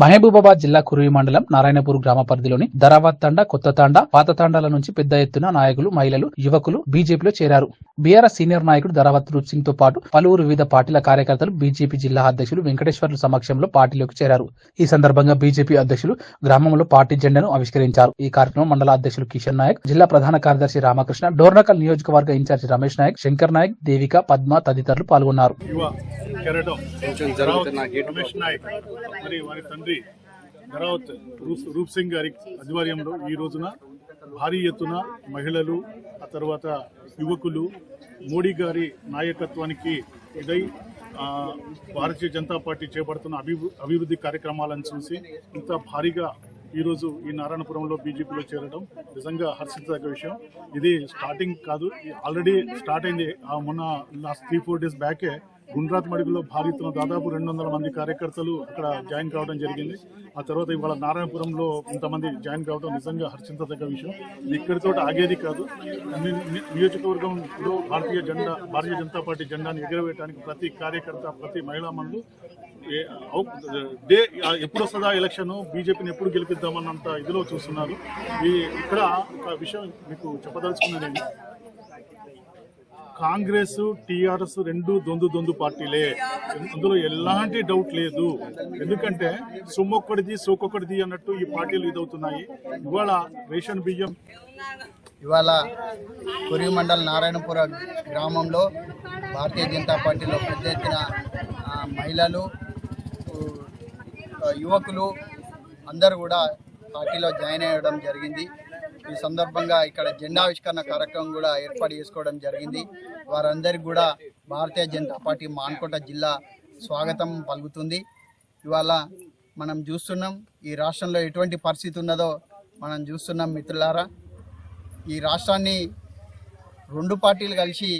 మహబూబాబాద్ జిల్లా కురువి మండలం నారాయణపూర్ గ్రామ పరిధిలోని దరావత్ తండ కొత్త తాండ పాత తాండాల నుంచి పెద్ద ఎత్తున నాయకులు మహిళలు యువకులు బీజేపీలో చేరారు. బీఆర్ఎస్ సీనియర్ నాయకుడు ధరావత్ రూప్ సింగ్తో పాటు పలువురు వివిధ పార్టీల కార్యకర్తలు బీజేపీ జిల్లా అధ్యక్షులు వెంకటేశ్వర్లు సమక్షంలో పార్టీలోకి చేరారు. ఈ సందర్భంగా బీజేపీ అధ్యక్షులు గ్రామంలో పార్టీ జెండాను ఆవిష్కరించారు. ఈ కార్యక్రమం మండల అధ్యక్షులు కిషన్ నాయక్ జిల్లా ప్రధాన కార్యదర్శి రామకృష్ణ డోర్నకల్ నియోజకవర్గ ఇన్ఛార్జి రమేష్ నాయక్ శంకర్ నాయక్ దేవిక పద్మ తదితరులు పాల్గొన్నారు. ధరావత్ రమేష్ నాయక్ మరి వారి తండ్రి ధరావత్ రూప్ సింగ్ గారి ఆధ్వర్యంలో ఈ రోజున భారీ ఎత్తున మహిళలు ఆ తర్వాత యువకులు మోడీ గారి నాయకత్వానికి ఇదై భారతీయ జనతా పార్టీ చేపడుతున్న అభివృ అభివృద్ధి కార్యక్రమాలను చూసి ఇంత భారీగా ఈరోజు ఈ నారాయణపురంలో బీజేపీలో చేరడం నిజంగా హర్షించదగ్గ విషయం. ఇది స్టార్టింగ్ కాదు ఆల్రెడీ స్టార్ట్ అయింది. ఆ మొన్న లాస్ట్ త్రీ ఫోర్ డేస్ బ్యాకే గుండ్రాత్ మడుగులో భారీ దాదాపు రెండు వందల మంది కార్యకర్తలు అక్కడ జాయిన్ కావడం జరిగింది. ఆ తర్వాత ఇవాళ నారాయణపురంలో ఇంతమంది జాయిన్ కావడం నిజంగా హర్షించదగ్గ విషయం. ఇది ఇక్కడితో ఆగేది కాదు. నియోజకవర్గంలో భారతీయ జెండా భారతీయ జనతా పార్టీ జెండాను ఎగరవేయడానికి ప్రతి కార్యకర్త ప్రతి మహిళా మనులు డే ఎప్పుడు వస్తుందా ఎలక్షన్ బీజేపీని ఎప్పుడు గెలిపిద్దామన్నంత ఇదిలో చూస్తున్నారు. ఈ ఇక్కడ ఒక విషయం మీకు చెప్పదలుచుకున్నది కాంగ్రెస్ టీఆర్ఎస్ రెండు దొందు దొందు పార్టీలే. అందులో ఎలాంటి డౌట్ లేదు. ఎందుకంటే సొమ్మొక్కడిది సోకొక్కడిది అన్నట్టు ఈ పార్టీలు ఇదవుతున్నాయి. ఇవాళ రేషన్ బియ్యం ఇవాళ కురి మండల్ నారాయణపుర గ్రామంలో భారతీయ జనతా పార్టీలో పెద్ద ఎత్తున మహిళలు యువకులు అందరూ కూడా పార్టీలో జాయిన్ అయ్యడం జరిగింది. ఈ సందర్భంగా ఇక్కడ జెండావిష్కరణ కార్యక్రమం కూడా ఏర్పాటు చేసుకోవడం జరిగింది. వారందరికీ కూడా భారతీయ జనతా పార్టీ మాన్కోట జిల్లా స్వాగతం పలుకుతుంది. ఇవాళ మనం చూస్తున్నాం ఈ రాష్ట్రంలో ఎటువంటి పరిస్థితి ఉన్నదో మనం చూస్తున్నాం మిత్రులారా. ఈ రాష్ట్రాన్ని రెండు పార్టీలు కలిసి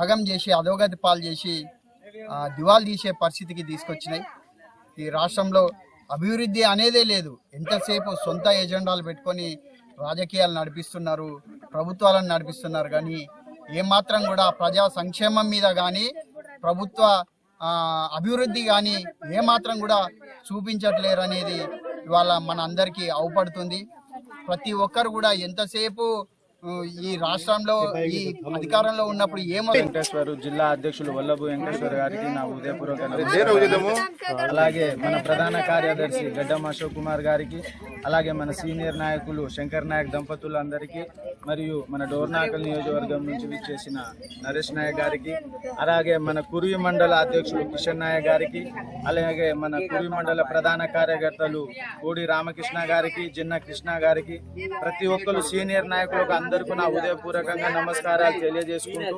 ఆగం చేసి అధోగతి పాలు చేసి దివాలు తీసే పరిస్థితికి తీసుకొచ్చినాయి. ఈ రాష్ట్రంలో అభివృద్ధి అనేదే లేదు. ఎంతసేపు సొంత ఎజెండాలు పెట్టుకొని రాజకీయాలు నడిపిస్తున్నారు ప్రభుత్వాలను నడిపిస్తున్నారు కానీ ఏమాత్రం కూడా ప్రజా సంక్షేమం మీద కానీ ప్రభుత్వ అభివృద్ధి కానీ ఏమాత్రం కూడా చూపించట్లేరు అనేది ఇవాళ మన అందరికీ అవుపడుతుంది ప్రతి ఒక్కరు కూడా ఎంతసేపు ఈ రాష్ట్రంలో ఈ అధికారంలో ఉన్నప్పుడు ఏమో వెంకటేశ్వర జిల్లా అధ్యక్షులు వల్లభు వెంకటేశ్వర గారికి నా ఉదయపూర్వక. అలాగే మన ప్రధాన కార్యదర్శి గడ్డం అశోక్ కుమార్ గారికి అలాగే మన సీనియర్ నాయకులు శంకర్ నాయక్ దంపతులందరికీ మరియు మన డోర్నాకల్ నియోజకవర్గం నుంచి విచ్చేసిన నరేష్ నాయక్ గారికి అలాగే మన కురువి మండల అధ్యక్షులు కిషన్ నాయక్ గారికి అలాగే మన కురువి మండల ప్రధాన కార్యకర్తలు కోడి రామకృష్ణ గారికి జిన్న కృష్ణ గారికి ప్రతి ఒక్కరు సీనియర్ నాయకులకు అందరికీ నా ఉదయపూర్వకంగా నమస్కారాలు తెలియజేసుకుంటూ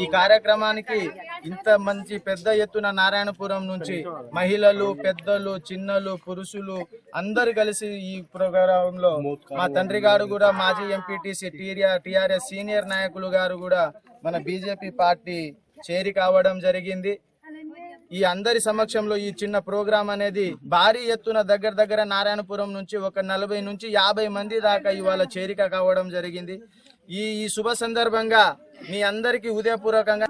ఈ కార్యక్రమానికి ఇంత మంచి పెద్ద ఎత్తున నారాయణపురం నుంచి మహిళలు పెద్దలు చిన్నలు పురుషులు అందరు కలిసి ఈ ప్రోగ్రామ్లో మా తండ్రి గారు కూడా మాజీ ఎంపీటీసీ టీఆర్ఎస్ సీనియర్ నాయకులు గారు కూడా మన బీజేపీ పార్టీ చేరి కావడం జరిగింది. ఈ అందరి సమక్షంలో ఈ చిన్న ప్రోగ్రాం అనేది భారీ ఎత్తున దగ్గర దగ్గర నారాయణపురం నుంచి ఒక నలభై నుంచి యాభై మంది దాకా ఇవాళ చేరిక కావడం జరిగింది. ఈ ఈ శుభ సందర్భంగా మీ అందరికీ ఉదయపూర్వకంగా